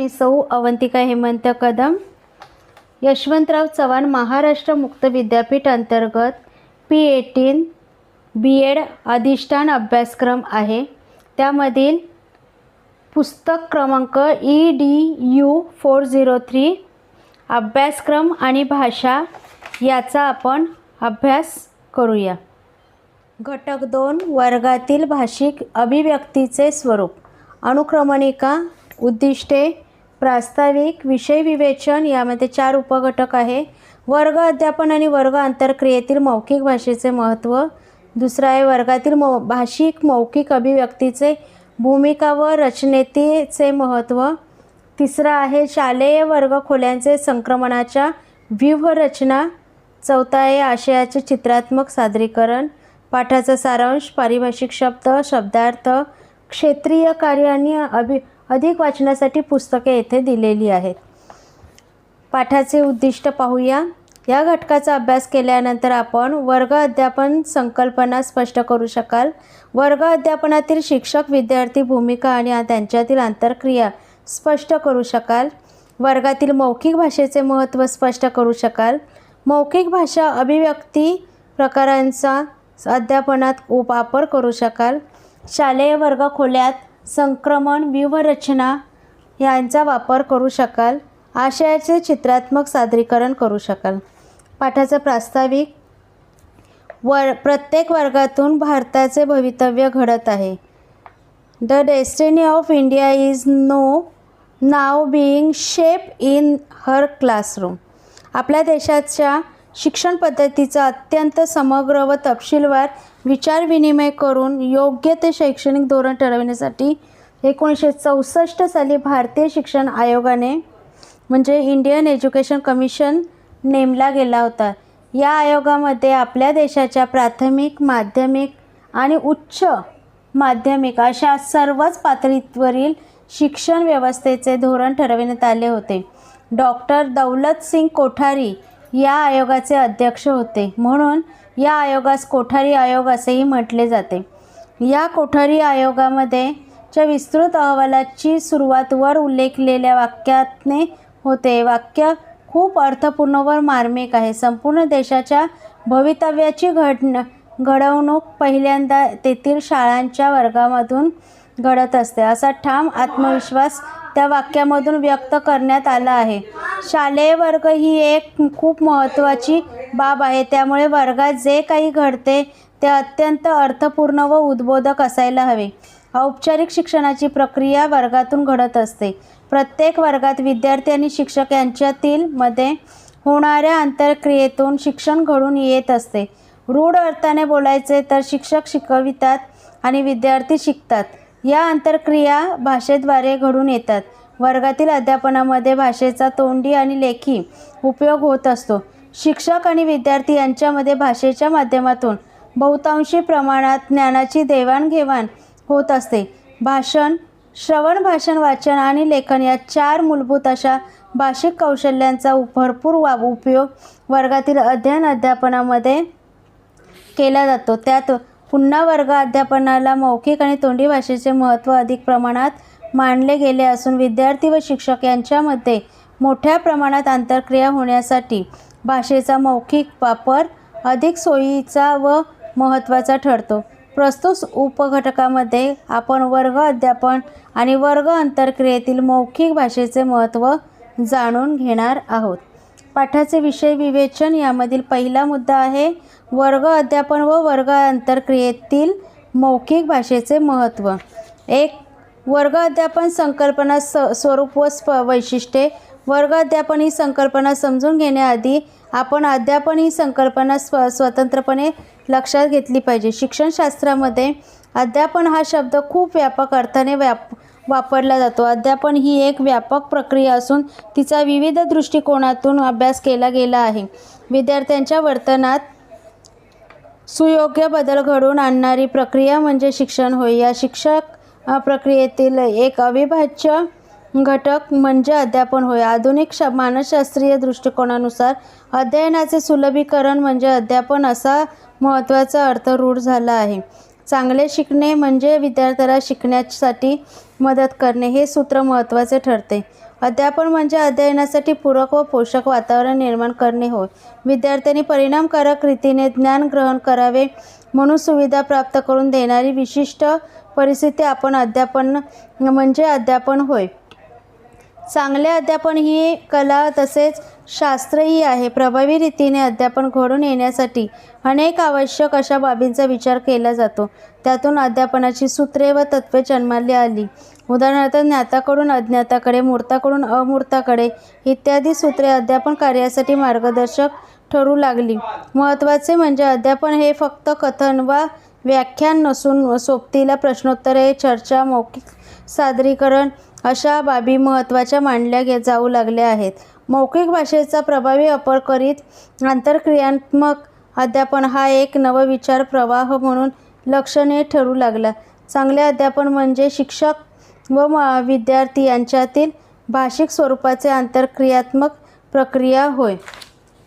मी सौ अवंतिका हेमंत कदम यशवंतराव चव्हाण महाराष्ट्र मुक्त विद्यापीठ अंतर्गत पी एटीन बी एड अधिष्ठान अभ्यासक्रम आहे. त्यामधील पुस्तक क्रमांक E D U four zero three अभ्यासक्रम आणि भाषा याचा आपण अभ्यास करूया. घटक दोन वर्गातील भाषिक अभिव्यक्तीचे स्वरूप. अनुक्रमणिका उद्दिष्टे प्रास्ताविक विषय विवेचन यामध्ये चार उपघटक आहे. वर्ग अध्यापन आणि वर्ग आंतरक्रियेतील मौखिक भाषेचे महत्त्व. दुसरं आहे वर्गातील मौ भाषिक मौखिक अभिव्यक्तीचे भूमिका व रचनेतीचे महत्त्व. तिसरं आहे शालेय वर्ग खोल्यांचे संक्रमणाच्या व्यूहरचना. चौथा आहे आशयाचे चित्रात्मक सादरीकरण. पाठाचा सारांश पारिभाषिक शब्द शब्दार्थ क्षेत्रीय कार्य आणि अभि अधिक वाचनासाठी पुस्तके येथे दिलेली आहेत. पाठाचे उद्दिष्ट पाहूया. या घटकाचा अभ्यास केल्यानंतर आपण वर्ग अध्यापन संकल्पना स्पष्ट करू शकाल. वर्ग अध्यापनातील शिक्षक विद्यार्थी भूमिका आणि त्यांच्यातील आंतरक्रिया स्पष्ट करू शकाल. वर्गातील मौखिक भाषेचे महत्त्व स्पष्ट करू शकाल. मौखिक भाषा अभिव्यक्ती प्रकारांचा अध्यापनात वापर करू शकाल. शालेय वर्ग खोल्यात संक्रमण व्यूहरचना यांचा वापर करू शकाल. आशयाचे चित्रात्मक सादरीकरण करू शकाल. पाठाचं प्रास्ताविक. वर प्रत्येक वर्गातून भारताचे भवितव्य घडत आहे. The destiny of India is no now being shape in her classroom आपल्या देशाच्या शिक्षण पद्धतीचा अत्यंत समग्र व तपशीलवार विचारविनिमय करून योग्य ते शैक्षणिक धोरण ठरवण्यासाठी एकोणीसशे चौसष्ट साली भारतीय शिक्षण आयोगाने म्हणजे इंडियन एज्युकेशन कमिशन नेमला गेला होता. या आयोगामध्ये आपल्या देशाच्या प्राथमिक माध्यमिक आणि उच्च माध्यमिक अशा सर्वच पातळीवरील शिक्षण व्यवस्थेचे धोरण ठरविण्यात आले होते. डॉक्टर दौलत सिंग कोठारी या आयोगाचे अध्यक्ष होते. म्हणून या आयोगास कोठारी आयोग असेही म्हटले जाते. या कोठारी आयोगामध्ये च्या विस्तृत अहवालाची सुरुवात वर उल्लेखलेल्या वाक्यातने होते. वाक्य खूप अर्थपूर्ण व मार्मिक आहे. संपूर्ण देशाच्या भवितव्याची घडण घडवणूक पहिल्यांदा तेथील शाळांच्या वर्गामधून घडत असते. असा ठाम आत्मविश्वास त्या वाक्यामधून व्यक्त करण्यात आला आहे. शालेय वर्ग ही एक खूप महत्त्वाची बाब आहे. त्यामुळे वर्गात जे काही घडते ते अत्यंत अर्थपूर्ण व उद्बोधक असायला हवे. औपचारिक शिक्षणाची प्रक्रिया वर्गातून घडत असते. प्रत्येक वर्गात विद्यार्थी आणि शिक्षक यांच्यातील मध्ये होणाऱ्या आंतरक्रियेतून शिक्षण घडून येत असते. रूढ अर्थाने बोलायचे तर शिक्षक शिकवितात आणि विद्यार्थी शिकतात. या आंतरक्रिया भाषेद्वारे घडून येतात. वर्गातील अध्यापनामध्ये भाषेचा तोंडी आणि लेखी उपयोग होत असतो. शिक्षक आणि विद्यार्थी यांच्यामध्ये भाषेच्या माध्यमातून बहुतांशी प्रमाणात ज्ञानाची देवाणघेवाण होत असते. भाषण श्रवण भाषण वाचन आणि लेखन या चार मूलभूत अशा भाषिक कौशल्यांचा भरपूर वा उपयोग वर्गातील अध्ययन अध्यापनामध्ये केला जातो. त्यात पुन्हा वर्ग अध्यापनाला मौखिक आणि तोंडी भाषेचे महत्त्व अधिक प्रमाणात मानले गेले असून विद्यार्थी व शिक्षक यांच्यामध्ये मोठ्या प्रमाणात आंतरक्रिया होण्यासाठी भाषेचा मौखिक वापर अधिक सोयीचा व महत्त्वाचा ठरतो. प्रस्तुत उपघटकामध्ये आपण वर्ग अध्यापन आणि वर्ग अंतरक्रियेतील मौखिक भाषेचे महत्त्व जाणून घेणार आहोत. पाठाचे विषय विवेचन यामधील पहिला मुद्दा आहे वर्ग अध्यापन व वर्ग अंतरक्रियेतील मौखिक भाषेचे महत्त्व. एक वर्ग अध्यापन संकल्पना स स्वरूप व स्प वैशिष्ट्ये. वर्ग अध्यापन ही संकल्पना समजून घेण्याआधी आपण अध्यापन ही संकल्पना स्व स्वतंत्रपणे लक्षात घेतली पाहिजे. शिक्षणशास्त्रामध्ये अध्यापन हा शब्द खूप व्यापक अर्थाने व्याप वापरला जातो. अध्यापन ही एक व्यापक प्रक्रिया असून तिचा विविध दृष्टिकोनातून अभ्यास केला गेला आहे. विद्यार्थ्यांच्या वर्तनात सुयोग्य बदल घडवून आणणारी प्रक्रिया म्हणजे शिक्षण होय. या शिक्षक प्रक्रियेतील एक अविभाज्य घटक म्हणजे अध्यापन होय. आधुनिक श मानसशास्त्रीय दृष्टिकोनानुसार अध्ययनाचे सुलभीकरण म्हणजे अध्यापन असा महत्त्वाचा अर्थ रूढ झाला आहे. चांगले शिकणे म्हणजे विद्यार्थ्याला शिकण्यासाठी मदत करणे हे सूत्र महत्त्वाचे ठरते. अध्यापन म्हणजे अध्ययनासाठी पूरक व पोषक वातावरण निर्माण करणे होय. विद्यार्थ्यांनी परिणामकारक रीतीने ज्ञान ग्रहण करावे म्हणून सुविधा प्राप्त करून देणारी विशिष्ट परिस्थिती आपण अध्यापन म्हणजे अध्यापन होय. चांगले अध्यापन ही कला तसेच शास्त्रही आहे. प्रभावी रीतीने अध्यापन घडून येण्यासाठी अनेक आवश्यक अशा बाबींचा विचार केला जातो. त्यातून अध्यापनाची सूत्रे व तत्त्वे जन्माली आली. उदाहरणार्थ ज्ञाताकडून अज्ञाताकडे मूर्ताकडून अमूर्ताकडे इत्यादी सूत्रे अध्यापन कार्यासाठी मार्गदर्शक ठरू लागली. महत्त्वाचे म्हणजे अध्यापन हे फक्त कथन वा व्याख्यान नसून सोबतीला प्रश्नोत्तरे चर्चा मौखिक सादरीकरण अशा बाबी महत्त्वाच्या मानल्या गे जाऊ लागल्या आहेत. मौखिक भाषेचा प्रभावी वापर करीत आंतरक्रियात्मक अध्यापन हा एक नवविचार प्रवाह म्हणून लक्षणीय ठरू लागला. चांगले अध्यापन म्हणजे शिक्षक व म- विद्यार्थी यांच्यातील भाषिक स्वरूपाचे आंतरक्रियात्मक प्रक्रिया होय.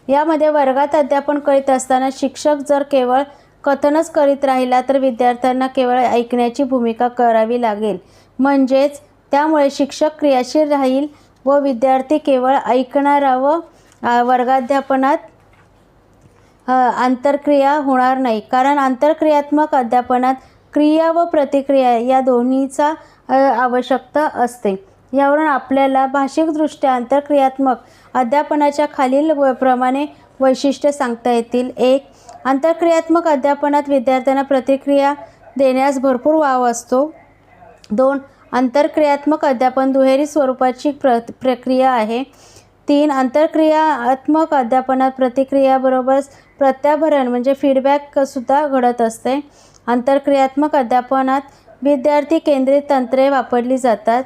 यामध्ये वर्गात अध्यापन करीत असताना शिक्षक जर केवळ कथनच करीत राहिला तर विद्यार्थ्यांना केवळ ऐकण्याची भूमिका करावी लागेल. म्हणजेच त्यामुळे शिक्षक क्रियाशील राहील व विद्यार्थी केवळ ऐकणारा व वर्गाध्यापनात आंतरक्रिया होणार नाही. कारण आंतरक्रियात्मक अध्यापनात क्रिया व प्रतिक्रिया या दोन्हीचा आवश्यकता असते. यावरून आपल्याला भाषिकदृष्ट्या आंतरक्रियात्मक अध्यापनाच्या खालील व प्रमाणे वैशिष्ट्य सांगता येतील. एक आंतरक्रियात्मक अध्यापनात विद्यार्थ्यांना प्रतिक्रिया देण्यास भरपूर वाव असतो. दोन आंतरक्रियात्मक अध्यापन दुहेरी स्वरूपाची प्र प्रक्रिया आहे. तीन आंतरक्रियात्मक अध्यापनात प्रतिक्रियाबरोबर प्रत्याभरण म्हणजे फीडबॅकसुद्धा घडत असते. आंतरक्रियात्मक अध्यापनात विद्यार्थी केंद्रित तंत्रे वापरली जातात.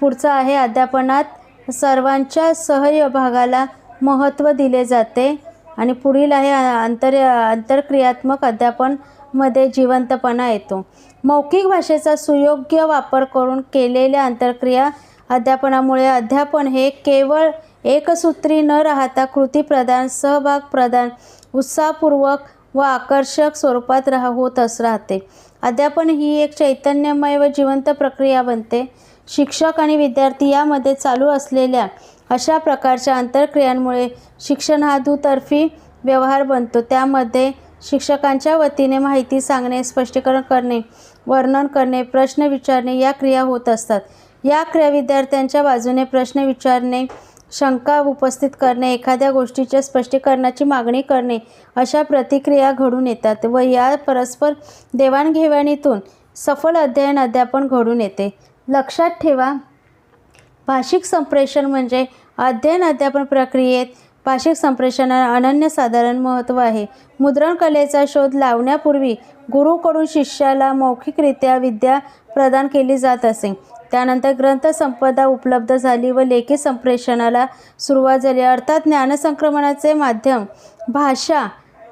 पुढचं आहे अध्यापनात सर्वांच्या सहभागाला महत्त्व दिले जाते. आणि पुढील आहे आंतर आंतरक्रियात्मक अध्यापनमध्ये जिवंतपणा येतो. मौखिक भाषेचा सुयोग्य वापर करून केलेल्या आंतरक्रिया अध्यापनामुळे अध्यापन हे केवळ एकसूत्री न राहता कृती प्रदान सहभाग प्रदान उत्साहपूर्वक व आकर्षक स्वरूपात राह होत अस राहते. अध्यापन ही एक चैतन्यमय व जिवंत प्रक्रिया बनते. शिक्षक आणि विद्यार्थी यामध्ये चालू असलेल्या अशा प्रकारच्या आंतरक्रियांमुळे शिक्षण हा दुतर्फी व्यवहार बनतो. त्यामध्ये शिक्षकांच्या वतीने माहिती सांगणे स्पष्टीकरण करणे वर्णन करणे प्रश्न विचारणे या क्रिया होत असतात. या क्रिया विद्यार्थ्यांच्या बाजूने प्रश्न विचारणे शंका उपस्थित करणे एखाद्या गोष्टीच्या स्पष्टीकरणाची मागणी करणे अशा प्रतिक्रिया घडून येतात व या परस्पर देवाणघेवाणीतून सफल अध्ययन अध्यापन घडून येते. लक्षात ठेवा भाषिक संप्रेषण म्हणजे अध्ययन अध्यापन प्रक्रियेत भाषिक संप्रेषणाला अनन्यसाधारण महत्त्व आहे. मुद्रण कलेचा शोध लावण्यापूर्वी गुरुकडून शिष्याला मौखिकरित्या विद्या प्रदान केली जात असे. त्यानंतर ग्रंथसंपदा उपलब्ध झाली व लेखी संप्रेषणाला सुरुवात झाली. अर्थात ज्ञानसंक्रमणाचे माध्यम भाषा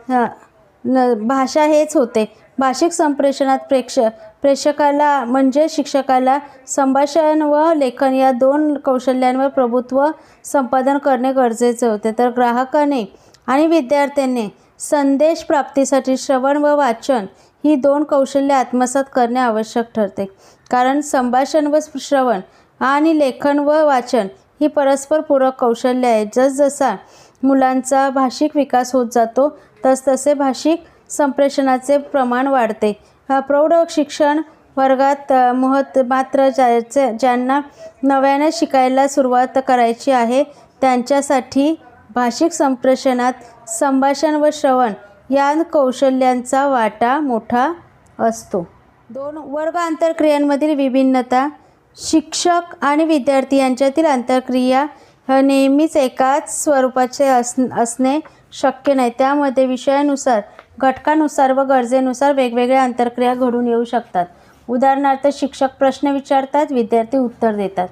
न भाषा हेच होते. भाषिक संप्रेषणात प्रेक्ष प्रेक्षकाला म्हणजे शिक्षकाला संभाषण व लेखन या दोन कौशल्यांवर प्रभुत्व संपादन करणे गरजेचे होते. तर ग्राहकाने आणि विद्यार्थ्यांनी संदेश प्राप्तीसाठी श्रवण व वाचन ही दोन कौशल्ये आत्मसात करणे आवश्यक ठरते. कारण संभाषण व श्रवण आणि लेखन व वाचन ही परस्पर पूरक कौशल्य आहेत जसजसा मुलांचा भाषिक विकास होत जातो तसतसे भाषिक संप्रेषणाचे प्रमाण वाढते. प्रौढ शिक्षण वर्गात महत् मात्र ज्याचे ज्यांना नव्याने शिकायला सुरुवात करायची आहे त्यांच्यासाठी भाषिक संप्रेषणात संभाषण व श्रवण या कौशल्यांचा वाटा मोठा असतो. दोन वर्ग आंतरक्रियांमधील विभिन्नता शिक्षक आणि विद्यार्थी यांच्यातील आंतरक्रिया नेहमीच एकाच स्वरूपाचे अस असणे शक्य नाही. त्यामध्ये विषयानुसार घटकानुसार व गरजेनुसार वेगवेगळ्या अंतरक्रिया घडून येऊ शकतात. उदाहरणार्थ शिक्षक प्रश्न विचारतात विद्यार्थी उत्तर देतात.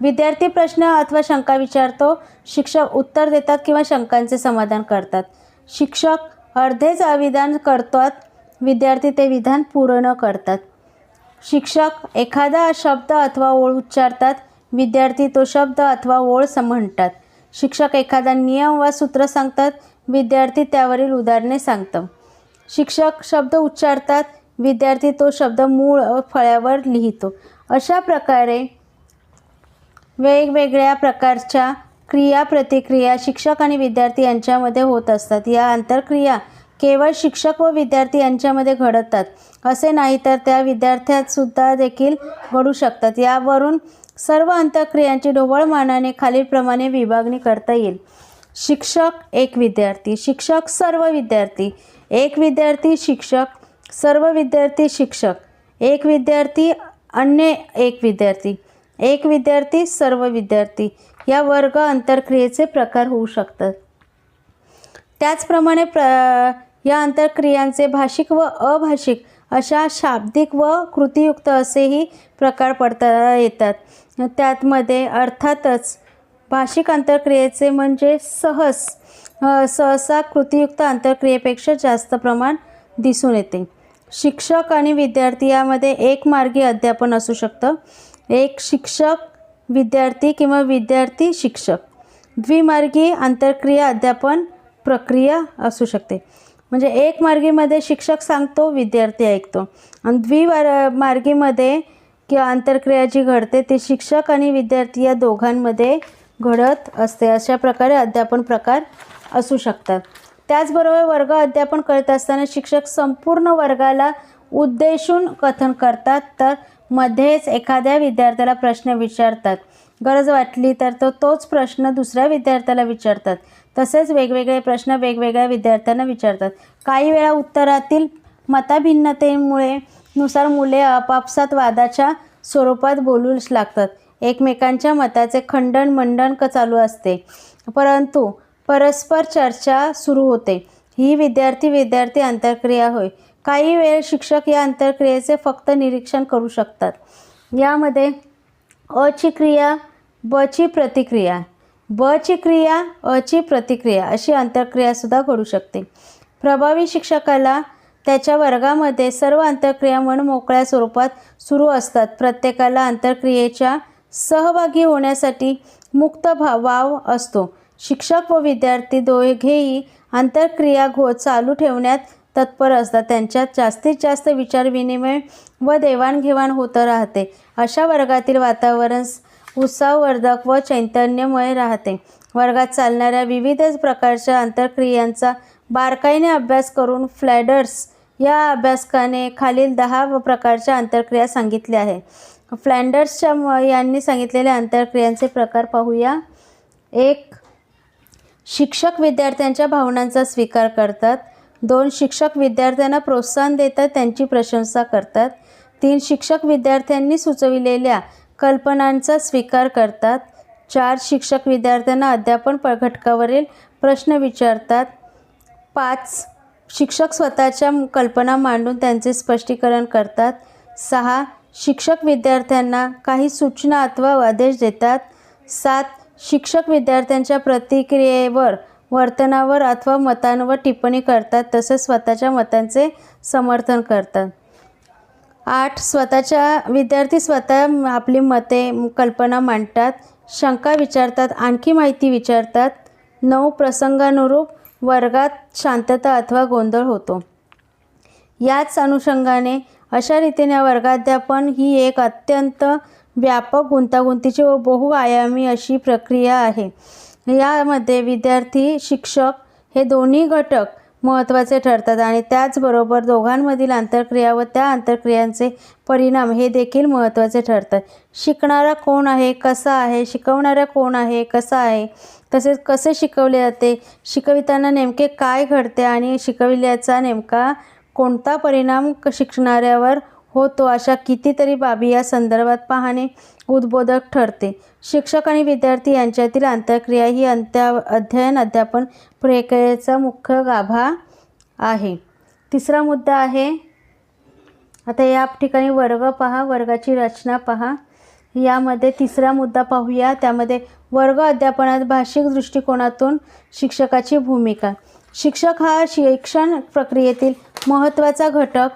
विद्यार्थी प्रश्न अथवा शंका विचारतो शिक्षक उत्तर देतात किंवा शंकांचे समाधान करतात. शिक्षक अर्धेच विधान करतात विद्यार्थी ते विधान पूर्ण करतात. शिक्षक एखादा शब्द अथवा ओळ उच्चारतात विद्यार्थी तो शब्द अथवा ओळ म्हणतात. शिक्षक एखादा नियम वा सूत्र सांगतात विद्यार्थी त्यावरील उदाहरणे सांगतं. शिक्षक शब्द उच्चारतात विद्यार्थी तो शब्द मूळ फळ्यावर लिहितो. अशा प्रकारे वेगवेगळ्या प्रकारच्या क्रिया प्रतिक्रिया शिक्षक आणि विद्यार्थी यांच्यामध्ये होत असतात. या आंतरक्रिया केवळ शिक्षक व विद्यार्थी यांच्यामध्ये घडतात. असे नाही तर त्या विद्यार्थ्यातसुद्धा देखील घडू शकतात. यावरून सर्व अंतक्रियांची ढोबळमानाने खालीलप्रमाणे विभागणी करता येईल. शिक्षक एक विद्यार्थी शिक्षक सर्व विद्यार्थी एक विद्यार्थी शिक्षक सर्व विद्यार्थी शिक्षक. एक विद्यार्थी अन्य एक विद्यार्थी. एक विद्यार्थी सर्व विद्यार्थी. या वर्ग अंतरक्रियेचे प्रकार होऊ शकतात. त्याचप्रमाणे प्र या अंतरक्रियांचे भाषिक व अभाषिक अशा शाब्दिक व कृतीयुक्त असेही प्रकार पडता येतात. त्यातमध्ये अर्थातच भाषिक अंतरक्रियेचे म्हणजे सहज सहसा कृतीयुक्त अंतरक्रियेपेक्षा जास्त प्रमाण दिसून येते. शिक्षक आणि विद्यार्थी यामध्ये एक मार्गी अध्यापन असू शकतं. एक शिक्षक विद्यार्थी किंवा विद्यार्थी शिक्षक. द्विमार्गी आंतरक्रिया अध्यापन प्रक्रिया असू शकते. म्हणजे एक मार्गीमध्ये शिक्षक सांगतो विद्यार्थी ऐकतो. आणि द्विवार मार्गीमध्ये किंवा आंतरक्रिया जी घडते ती शिक्षक आणि विद्यार्थी या दोघांमध्ये घडत असते. अशा प्रकारे अध्यापन प्रकार असू शकतात. त्याचबरोबर वर्ग अध्यापन करत असताना शिक्षक संपूर्ण वर्गाला उद्देशून कथन करतात तर मध्येच एखाद्या विद्यार्थ्याला प्रश्न विचारतात. गरज वाटली तर तो तोच प्रश्न दुसऱ्या विद्यार्थ्याला विचारतात. तसेच वेगवेगळे प्रश्न वेगवेगळ्या विद्यार्थ्यांना विचारतात. काही वेळा उत्तरातील मताभिन्नतेमुळे नुसार मुले आपापसात वादाच्या स्वरूपात बोलूच लागतात. एकमेकांच्या मताचे खंडन मंडन क चालू असते. परंतु परस्पर चर्चा सुरू होते. ही विद्यार्थी विद्यार्थी आंतरक्रिया होय. काही वेळ शिक्षक या आंतरक्रियेचे फक्त निरीक्षण करू शकतात. यामध्ये अची क्रिया बची प्रतिक्रिया बची क्रिया अची प्रतिक्रिया अशी आंतरक्रियासुद्धा घडू शकते. प्रभावी शिक्षकाला त्याच्या वर्गामध्ये सर्व आंतरक्रिया म्हणून मोकळ्या स्वरूपात सुरू असतात. प्रत्येकाला आंतरक्रियेच्या सहभागी होण्यासाठी मुक्त भा वाव असतो. शिक्षक व विद्यार्थी दोघेही आंतरक्रिया घो चालू ठेवण्यात तत्पर असतात. त्यांच्यात जास्तीत जास्त विचारविनिमय व देवाणघेवाण होत राहते. अशा वर्गातील वातावरण उत्साहवर्धक व चैतन्यमय राहते. वर्गात चालणाऱ्या विविध प्रकारच्या आंतरक्रियांचा बारकाईने अभ्यास करून फ्लॅडर्स या अभ्यासकाने खालील दहा प्रकारच्या आंतरक्रिया सांगितल्या आहे फ्लँडर्सच्या यांनी सांगितलेल्या अंतरक्रियांचे प्रकार पाहूया. एक शिक्षक विद्यार्थ्यांच्या भावनांचा स्वीकार करतात. दोन शिक्षक विद्यार्थ्यांना प्रोत्साहन देतात त्यांची प्रशंसा करतात. तीन शिक्षक विद्यार्थ्यांनी सुचविलेल्या कल्पनांचा स्वीकार करतात. चार शिक्षक विद्यार्थ्यांना अध्यापन घटकावरील प्रश्न विचारतात. पाच शिक्षक स्वतःच्या कल्पना मांडून त्यांचे स्पष्टीकरण करतात. सहा शिक्षक विद्यार्थ्यांना काही सूचना अथवा आदेश देतात. सात शिक्षक विद्यार्थ्यांच्या प्रतिक्रियेवर वर्तनावर अथवा मतांवर टिप्पणी करतात तसेच स्वतःच्या मतांचे समर्थन करतात. आठ स्वतःच्या विद्यार्थी स्वतः आपली मते कल्पना मांडतात शंका विचारतात आणखी माहिती विचारतात. नऊ प्रसंगानुरूप वर्गात शांतता अथवा गोंधळ होतो. याच अनुषंगाने अशा रीतीने वर्गाध्यापन ही एक अत्यंत व्यापक गुंतागुंतीची व बहुआयामी अशी प्रक्रिया आहे. यामध्ये विद्यार्थी शिक्षक हे दोन्ही घटक महत्त्वाचे ठरतात आणि त्याचबरोबर दोघांमधील आंतरक्रिया व त्या आंतरक्रियांचे परिणाम हे देखील महत्त्वाचे ठरतात. शिकणारा कोण आहे? कसा आहे? शिकवणारा कोण आहे? कसा आहे? तसेच कसे शिकवले जाते? शिकविताना नेमके काय घडते? आणि शिकविल्याचा नेमका कोणता परिणाम क- शिकणाऱ्यावर होतो अशा कितीतरी बाबी या संदर्भात पाहणे उद्बोधक ठरते. शिक्षक आणि विद्यार्थी यांच्यातील आंतरक्रिया ही अंत्या अध्ययन अध्यापन प्रक्रियेचा मुख्य गाभा आहे. तिसरा मुद्दा आहे आता या ठिकाणी वर्ग पहा वर्गाची रचना पहा. यामध्ये तिसरा मुद्दा पाहूया त्यामध्ये वर्ग अध्यापनात भाषिक दृष्टिकोनातून शिक्षकाची भूमिका. शिक्षक हा शिक्षण प्रक्रियेतील महत्त्वाचा घटक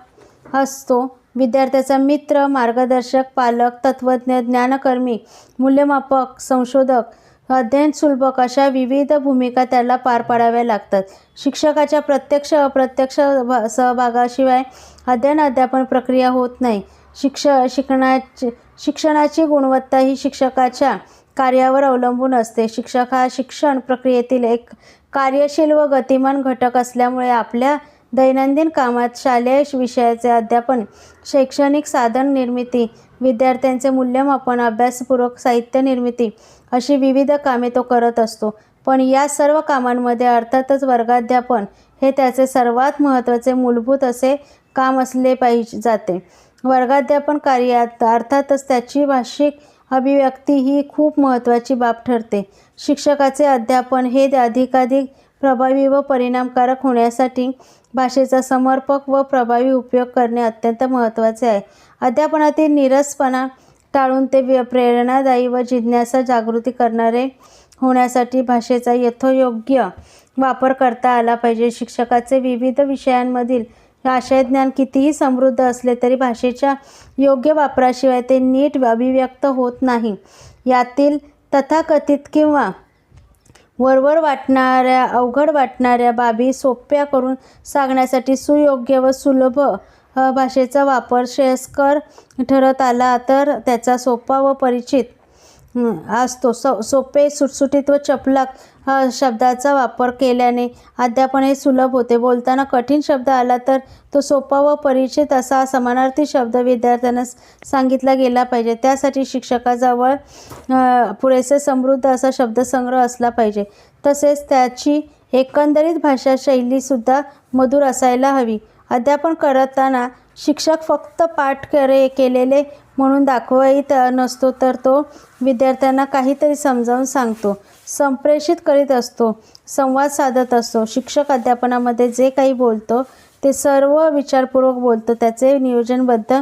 असतो. विद्यार्थ्याचा मित्र मार्गदर्शक पालक तत्त्वज्ञ ज्ञानकर्मी मूल्यमापक संशोधक अध्ययन सुलभक अशा विविध भूमिका त्याला पार पाडाव्या लागतात. शिक्षकाच्या प्रत्यक्ष अप्रत्यक्ष भा- सहभागाशिवाय अध्ययन अध्यापन प्रक्रिया होत नाही. शिक्ष शिकण्याची शिक्षणाची गुणवत्ता ही शिक्षकाच्या कार्यावर अवलंबून असते. शिक्षक हा शिक्षण प्रक्रियेतील एक कार्यशील व गतिमान घटक असल्यामुळे आपल्या दैनंदिन कामात शालेय विषयाचे अध्यापन शैक्षणिक साधन निर्मिती विद्यार्थ्यांचे मूल्यमापन अभ्यासपूर्वक साहित्य निर्मिती अशी विविध कामे तो करत असतो. पण या सर्व कामांमध्ये अर्थातच वर्गाध्यापन हे त्याचे सर्वात महत्त्वाचे मूलभूत असे काम असले पाहिजे जाते. वर्गाध्यापन कार्यात अर्थातच त्याची भाषिक अभिव्यक्ती ही खूप महत्त्वाची बाब ठरते. शिक्षकाचे अध्यापन हे अधिकाधिक प्रभावी व परिणामकारक होण्यासाठी भाषेचा समर्पक व प्रभावी उपयोग करणे अत्यंत महत्त्वाचे आहे. अध्यापनातील निरसपणा टाळून ते व्य- प्रेरणादायी व जिज्ञासा जागृती करणारे होण्यासाठी भाषेचा यथोयोग्य वापर करता आला पाहिजे. शिक्षकाचे विविध विषयांमधील आशयज्ञान कितीही समृद्ध असले तरी भाषेच्या योग्य वापराशिवाय ते नीट अभिव्यक्त होत नाही. यातील तथाकथित किंवा वरवर वाटणाऱ्या अवघड वाटणाऱ्या बाबी सोप्या करून सांगण्यासाठी सुयोग्य व सुलभ भाषेचा वापर श्रेयस्कर ठरत आला तर त्याचा सोपा व परिचित असतो. सो सोपे सुटसुटीत व चपलाक शब्दाचा वापर केल्याने अध्यापन हे सुलभ होते. बोलताना कठीण शब्द आला तर तो सोपा व परिचित असा समानार्थी शब्द विद्यार्थ्यांना सांगितला गेला पाहिजे. त्यासाठी शिक्षकाजवळ पुरेसे समृद्ध असा शब्दसंग्रह असला पाहिजे. तसेच त्याची एकंदरीत भाषाशैलीसुद्धा मधुर असायला हवी. अध्यापन करताना शिक्षक फक्त पाठ करे केलेले म्हणून दाखवाईत नसतो तर तो विद्यार्थ्यांना काहीतरी समजावून सांगतो. संप्रेषित करीत असतो संवाद साधत असतो. शिक्षक अध्यापनामध्ये जे काही बोलतो ते सर्व विचारपूर्वक बोलतो. त्याचे नियोजनबद्ध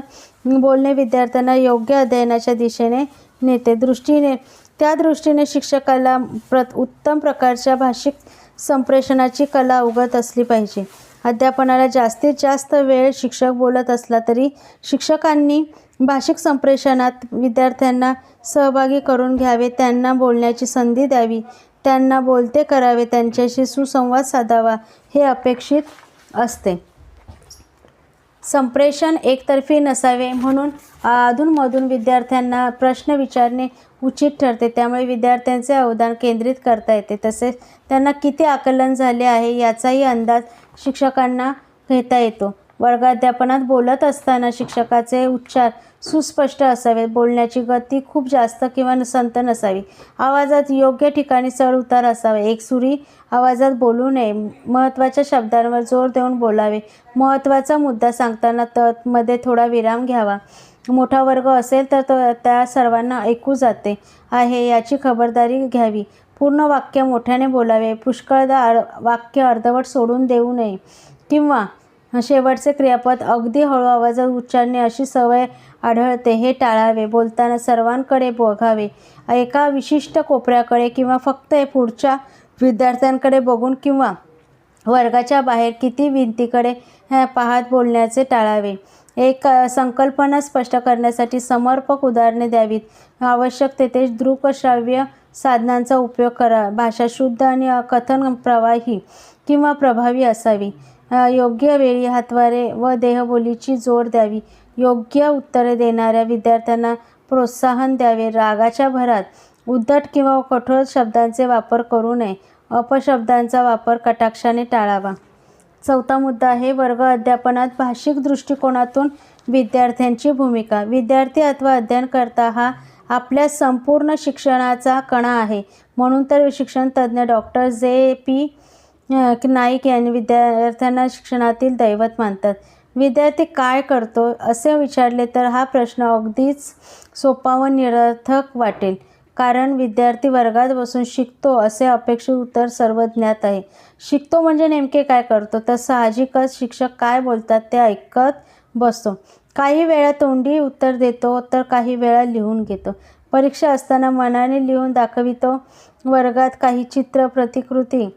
बोलणे विद्यार्थ्यांना योग्य अध्ययनाच्या दिशेने नेते दृष्टीने त्या दृष्टीने शिक्षकाला प्र उत्तम प्रकारच्या भाषिक संप्रेषणाची कला अवगत असली पाहिजे. अध्यापनाला जास्तीत जास्त वेळ शिक्षक बोलत असला तरी शिक्षकांनी भाषिक संप्रेषणात विद्यार्थ्यांना सहभागी करून घ्यावे त्यांना बोलण्याची संधी द्यावी त्यांना बोलते करावे त्यांच्याशी सुसंवाद साधावा हे अपेक्षित असते. संप्रेषण एकतर्फी नसावे म्हणून अधूनमधून विद्यार्थ्यांना प्रश्न विचारणे उचित ठरते. त्यामुळे विद्यार्थ्यांचे अवधान केंद्रित करता येते. तसेच त्यांना किती आकलन झाले आहे याचाही अंदाज शिक्षकांना घेता येतो. वर्गाध्यापनात बोलत असताना शिक्षकाचे उच्चार सुस्पष्ट असावेत. बोलण्याची गती खूप जास्त किंवा संत नसावी. आवाजात योग्य ठिकाणी चढ उतार असावे. एकसुरी आवाजात बोलू नये. महत्त्वाच्या शब्दांवर जोर देऊन बोलावे. महत्त्वाचा मुद्दा सांगताना ततमध्ये थोडा विराम घ्यावा. मोठा वर्ग असेल तर तो त्या सर्वांना ऐकू जाते आहे याची खबरदारी घ्यावी. पूर्ण वाक्य मोठ्याने बोलावे. पुष्कळदा वाक्य अर्धवट सोडून देऊ नये. किंवा शेवटचे क्रियापद अगदी हळू आवाजात उच्चारणे अशी सवय आढळते हे टाळावे. बोलताना सर्वांकडे बघावे. एका विशिष्ट कोपऱ्याकडे किंवा फक्त पुढच्या विद्यार्थ्यांकडे बघून किंवा वर्गाच्या बाहेर किती भिंतीकडे पाहत बोलण्याचे टाळावे. एक संकल्पना स्पष्ट करण्यासाठी समर्पक उदाहरणे द्यावीत. आवश्यक तेथे दृकश्राव्य साधनांचा उपयोग करा. भाषा शुद्ध आणि कथन प्रवाही किंवा प्रभावी असावी. योग्य वेळी हातवारे व देहबोलीची जोड द्यावी. योग्य उत्तरे देणाऱ्या विद्यार्थ्यांना प्रोत्साहन द्यावे. रागाच्या भरात उद्धट किंवा कठोर शब्दांचे वापर करू नये. अपशब्दांचा वापर कटाक्षाने टाळावा. चौथा मुद्दा आहे वर्ग अध्यापनात भाषिक दृष्टिकोनातून विद्यार्थ्यांची भूमिका. विद्यार्थी अथवा अध्ययनकर्ता हा आपल्या संपूर्ण शिक्षणाचा कणा आहे. म्हणून तर शिक्षण तज्ज्ञ डॉक्टर जे पी नाईक यांनी विद्यार्थ्यांना शिक्षणातील दैवत मानतात. विद्यार्थी काय करतो असे विचारले तर हा प्रश्न अगदीच सोपा व निरर्थक वाटेल. कारण विद्यार्थी वर्गात बसून शिकतो असे अपेक्षित उत्तर सर्व ज्ञात आहे. शिकतो म्हणजे नेमके काय करतो? तर साहजिकच शिक्षक काय बोलतात ते ऐकत बसतो. काही वेळा तोंडी उत्तर देतो तर काही वेळा लिहून घेतो. परीक्षा असताना मनाने लिहून दाखवितो. वर्गात काही चित्र प्रतिकृती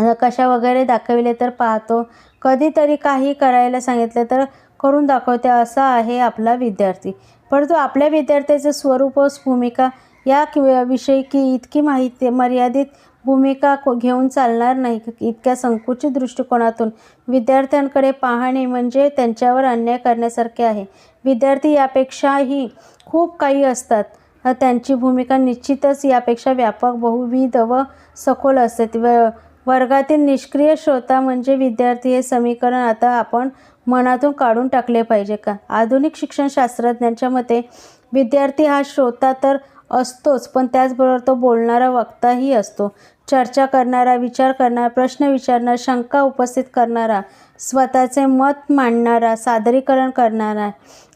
कशा वगैरे दाखविले तर पाहतो. कधीतरी काही करायला सांगितलं तर करून दाखवते असा आहे आपला विद्यार्थी. परंतु आपल्या विद्यार्थ्याचं स्वरूप भूमिका या विषयी की इतकी माहिती मर्यादित भूमिका को- घेऊन चालणार नाही इतक्या संकुचित दृष्टिकोनातून. विद्यार्थ्यांकडे पाहणे म्हणजे त्यांच्यावर अन्याय करण्यासारखे आहे. विद्यार्थी यापेक्षाही खूप काही असतात. त्यांची भूमिका निश्चितच यापेक्षा व्यापक बहुविध व सखोल असते. व वर्गातील निष्क्रिय श्रोता म्हणजे विद्यार्थी हे समीकरण आता आपण मनातून काढून टाकले पाहिजे का? आधुनिक शिक्षण शास्त्रज्ञांच्या मते विद्यार्थी हा श्रोता तर असतोच पण त्याचबरोबर तो बोलणारा वक्ताही असतो. चर्चा करणारा विचार करणारा प्रश्न विचारणारा शंका उपस्थित करणारा स्वतःचे मत मांडणारा सादरीकरण करणारा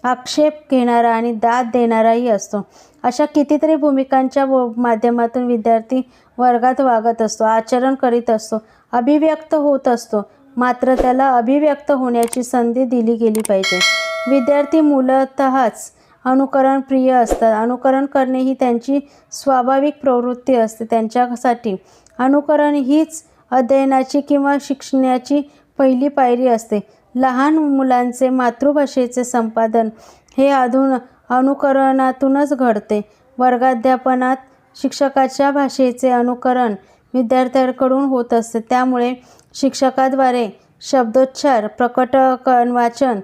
आक्षेप घेणारा आणि दाद देणाराही असतो. अशा कितीतरी भूमिकांच्या माध्यमातून विद्यार्थी वर्गात वागत असतो आचरण करीत असतो अभिव्यक्त होत असतो. मात्र त्याला अभिव्यक्त होण्याची संधी दिली गेली पाहिजे. विद्यार्थी मूलतःच अनुकरण प्रिय असतात. अनुकरण करणे ही त्यांची स्वाभाविक प्रवृत्ती असते. त्यांच्यासाठी अनुकरण हीच अध्ययनाची किंवा शिक्षणाची पहिली पायरी असते. लहान मुलांचे मातृभाषेचे संपादन हे अधून अनुकरणातूनच घडते. वर्गाध्यापनात शिक्षकाच्या भाषेचे अनुकरण विद्यार्थ्यांकडून होत असते. त्यामुळे शिक्षकाद्वारे शब्दोच्चार प्रकटकरण वाचन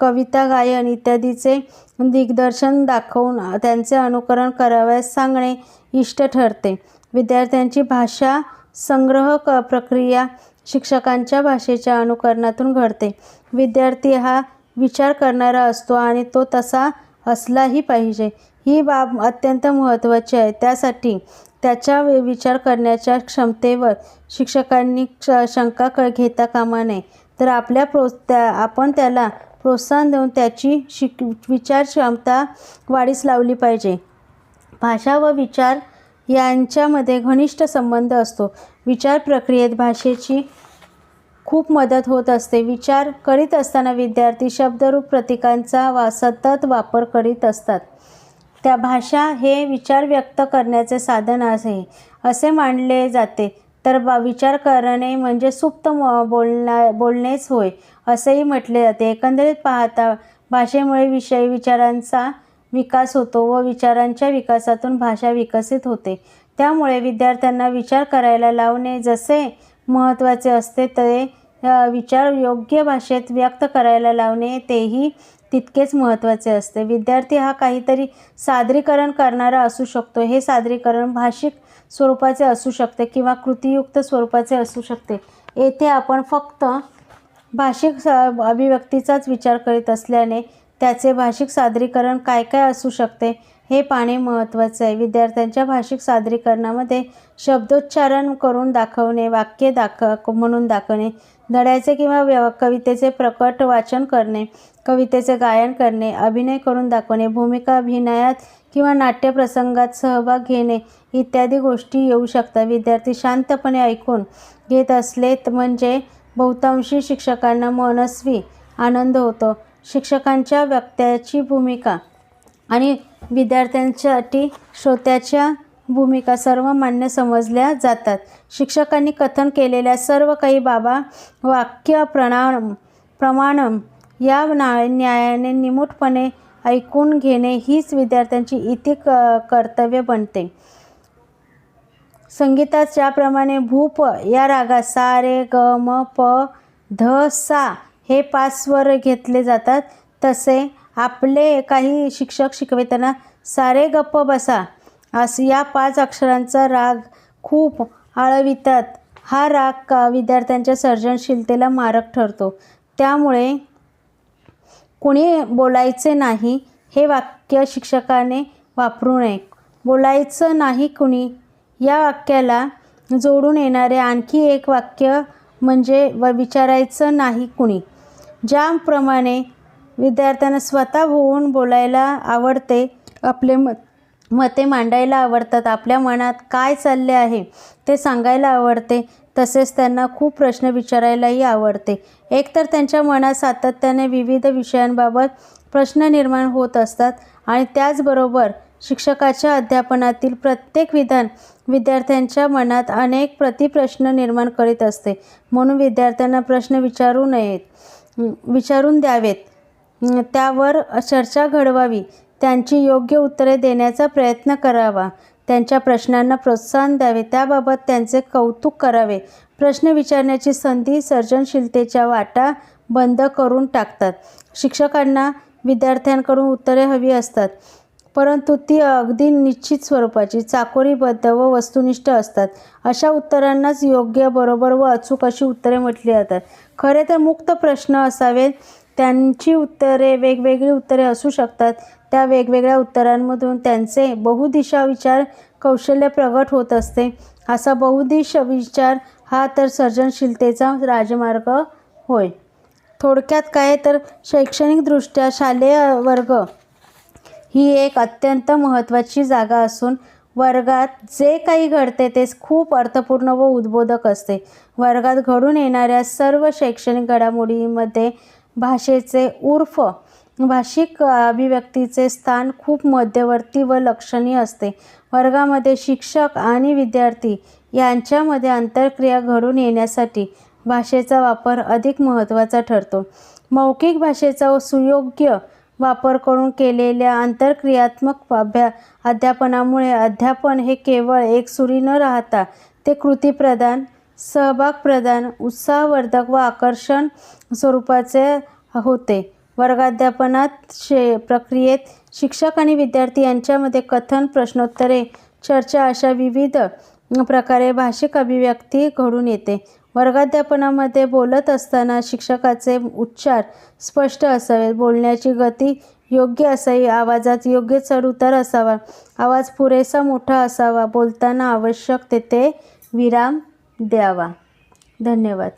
कविता गायन इत्यादीचे दिग्दर्शन दाखवून त्यांचे अनुकरण करावयास सांगणे इष्ट ठरते. विद्यार्थ्यांची भाषा संग्रह क प्रक्रिया शिक्षकांच्या भाषेच्या अनुकरणातून घडते. विद्यार्थी हा विचार करणारा असतो आणि तो तसा असलाही पाहिजे. ही बाब अत्यंत महत्त्वाची आहे. त्यासाठी त्याच्या विचार करण्याच्या क्षमतेवर शिक्षकांनी शंका क घेता कामा नये. तर आपल्या प्रो त्या आपण त्याला प्रोत्साहन देऊन त्याची शिक विचार क्षमता वाढीस लावली पाहिजे. भाषा व विचार यांच्यामध्ये घनिष्ठ संबंध असतो. विचार प्रक्रियेत भाषेची खूप मदत होत असते. विचार करीत असताना विद्यार्थी शब्दरूप प्रतिकांचा वा सतत वापर करीत असतात. त्या भाषा हे विचार व्यक्त करण्याचे साधन आहे. असे मानले जाते. तर बा विचार करणे म्हणजे सुप्त म- बोलणा बोलणेच होय असेही म्हटले जाते. एकंदरीत पाहता भाषेमुळे विषय विचारांचा विकास होतो व विचारांच्या विकासातून भाषा विकसित होते. त्यामुळे विद्यार्थ्यांना विचार करायला लावणे जसे महत्त्वाचे असते ते विचार योग्य भाषेत व्यक्त करायला लावणे तेही तितकेच महत्त्वाचे असते. विद्यार्थी हा काहीतरी सादरीकरण करणारा असू शकतो. हे सादरीकरण भाषिक स्वरूपाचे असू शकते किंवा कृतीयुक्त स्वरूपाचे असू शकते. येथे आपण फक्त भाषिक स अभिव्यक्तीचाच विचार करीत असल्याने त्याचे भाषिक सादरीकरण काय काय असू शकते हे पाहणे महत्त्वाचे आहे. विद्यार्थ्यांच्या भाषिक सादरीकरणामध्ये शब्दोच्चारण करून दाखवणे वाक्य दाख म्हणून दाखवणे धड्याचे किंवा व्यव कवितेचे प्रकट वाचन करणे कवितेचे गायन करणे अभिनय करून दाखवणे भूमिका अभिनयात किंवा नाट्यप्रसंगात सहभाग घेणे इत्यादी गोष्टी येऊ शकतात. विद्यार्थी शांतपणे ऐकून घेत असले म्हणजे बहुतांशी शिक्षकांना मनस्वी आनंद होतो. शिक्षकांच्या वक्त्याची भूमिका आणि विद्यार्थ्यांसाठी श्रोत्याच्या भूमिका सर्व मान्य समजल्या जातात. शिक्षकांनी कथन केलेल्या सर्व काही बाबा वाक्य प्रणाम प्रमाणम या ना न्यायाने निमूटपणे ऐकून घेणे हीच विद्यार्थ्यांची इति क कर्तव्य बनते. संगीतात ज्याप्रमाणे भूप या रागात सा रे ग म प ध सा हे पाच स्वर घेतले जातात तसे आपले काही शिक्षक शिकविताना सारे गप्प बसा. अस या पाच अक्षरांचा राग खूप आळवितात. हा राग का विद्यार्थ्यांच्या सर्जनशीलतेला मारक ठरतो. त्यामुळे कुणी बोलायचे नाही हे वाक्य शिक्षकाने वापरू नये. बोलायचं नाही कुणी. या वाक्याला जोडून येणारे आणखी एक वाक्य म्हणजे व विचारायचं नाही कुणी. ज्याप्रमाणे विद्यार्थ्यांना स्वतः होऊन बोलायला आवडते आपले मत मते मांडायला आवडतात आपल्या मनात काय चालले आहे ते सांगायला आवडते तसेच त्यांना खूप प्रश्न विचारायलाही आवडते. एकतर त्यांच्या मनात सातत्याने विविध विषयांबाबत प्रश्न निर्माण होत असतात आणि त्याचबरोबर शिक्षकाच्या अध्यापनातील प्रत्येक विधान विद्यार्थ्यांच्या मनात अनेक प्रतिप्रश्न निर्माण करीत असते. म्हणून विद्यार्थ्यांना प्रश्न विचारू नयेत विचारून द्यावेत. त्यावर चर्चा घडवावी. त्यांची योग्य उत्तरे देण्याचा प्रयत्न करावा. त्यांच्या प्रश्नांना प्रोत्साहन द्यावे. त्याबाबत त्यांचे कौतुक करावे. प्रश्न विचारण्याची संधी सर्जनशीलतेच्या वाटा बंद करून टाकतात. शिक्षकांना विद्यार्थ्यांकडून उत्तरे हवी असतात परंतु ती अगदी निश्चित स्वरूपाची चाकोरीबद्ध व वस्तुनिष्ठ असतात. अशा उत्तरांनाच योग्य बरोबर व अचूक अशी उत्तरे म्हटली जातात. खरे तर मुक्त प्रश्न असावेत त्यांची उत्तरे वेगवेगळी उत्तरे असू शकतात. त्या वेगवेगळ्या उत्तरांमधून त्यांचे बहुदिशा विचार कौशल्य प्रगट होत असते. असा बहुदिश विचार हा तर सर्जनशीलतेचा राजमार्ग होय. थोडक्यात काय तर शैक्षणिकदृष्ट्या शालेय वर्ग ही एक अत्यंत महत्त्वाची जागा असून वर्गात जे काही घडते ते खूप अर्थपूर्ण व उद्बोधक असते. वर्गात घडून येणाऱ्या सर्व शैक्षणिक घडामोडीमध्ये भाषेचे उर्फ भाषिक अभिव्यक्तीचे स्थान खूप मध्यवर्ती व लक्षणीय असते. वर्गामध्ये शिक्षक आणि विद्यार्थी यांच्यामध्ये आंतरक्रिया घडून येण्यासाठी भाषेचा वापर अधिक महत्त्वाचा ठरतो. मौखिक भाषेचा सुयोग्य वापर करून केलेल्या आंतरक्रियात्मक अभ्या अध्यापनामुळे अध्यापन हे केवळ एक सुरी न राहता ते कृतीप्रधान सहभाग प्रदान उत्साहवर्धक व आकर्षण स्वरूपाचे होते. वर्गाध्यापनात शे प्रक्रियेत शिक्षक आणि विद्यार्थी यांच्यामध्ये कथन प्रश्नोत्तरे चर्चा अशा विविध प्रकारे भाषिक अभिव्यक्ती घडून येते. वर्गाध्यापनामध्ये बोलत असताना शिक्षकाचे उच्चार स्पष्ट असावेत बोलण्याची गती योग्य असावी. आवाजात योग्य चढउतार असावा. आवाज पुरेसा मोठा असावा. बोलताना आवश्यक तेथे विराम द्यावा. धन्यवाद.